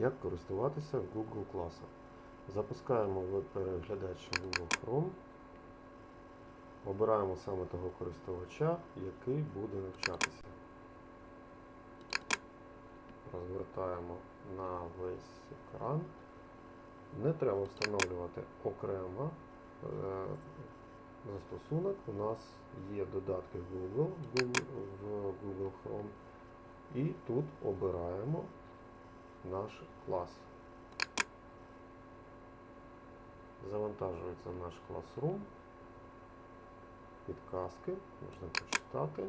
як користуватися Google класом. Запускаємо веб-переглядач Google Chrome. Обираємо саме того користувача, який буде навчатися. Розвертаємо на весь екран. Не треба встановлювати окремо е, застосунок. У нас є додатки Google в Google- в Google Chrome. І тут обираємо наш клас. Завантажується наш Classroom. Підказки, можна почитати.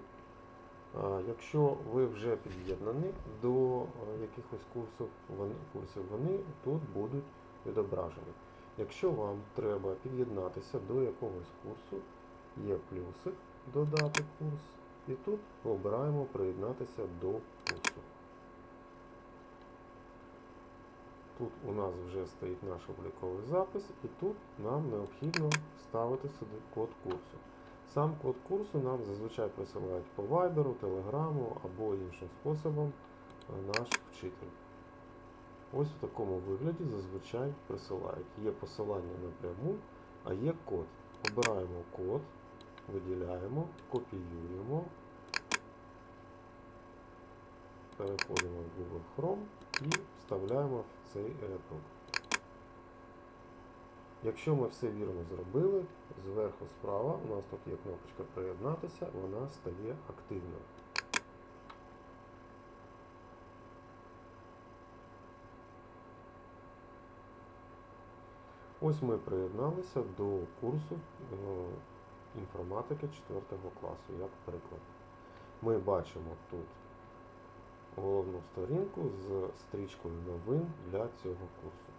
Якщо ви вже під'єднані до якихось курсів, вони, курсів, вони тут будуть відображені. Якщо вам треба під'єднатися до якогось курсу, є плюсик додати курс, і тут обираємо приєднатися до курсу. Тут у нас вже стоїть наш обліковий запис, і тут нам необхідно вставити сюди код курсу. Сам код курсу нам зазвичай присилають по Viber, Телеграму або іншим способом е, наш вчитель. Ось в такому вигляді зазвичай присилають. Є посилання напряму, а є код. Обираємо код, виділяємо, копіюємо, переходимо в Google Chrome і вставляємо в цей рядок. Якщо ми все вірно зробили, зверху справа у нас тут є кнопочка приєднатися, вона стає активною. Ось ми приєдналися до курсу е, інформатики 4 класу, як приклад. Ми бачимо тут головну сторінку з стрічкою новин для цього курсу.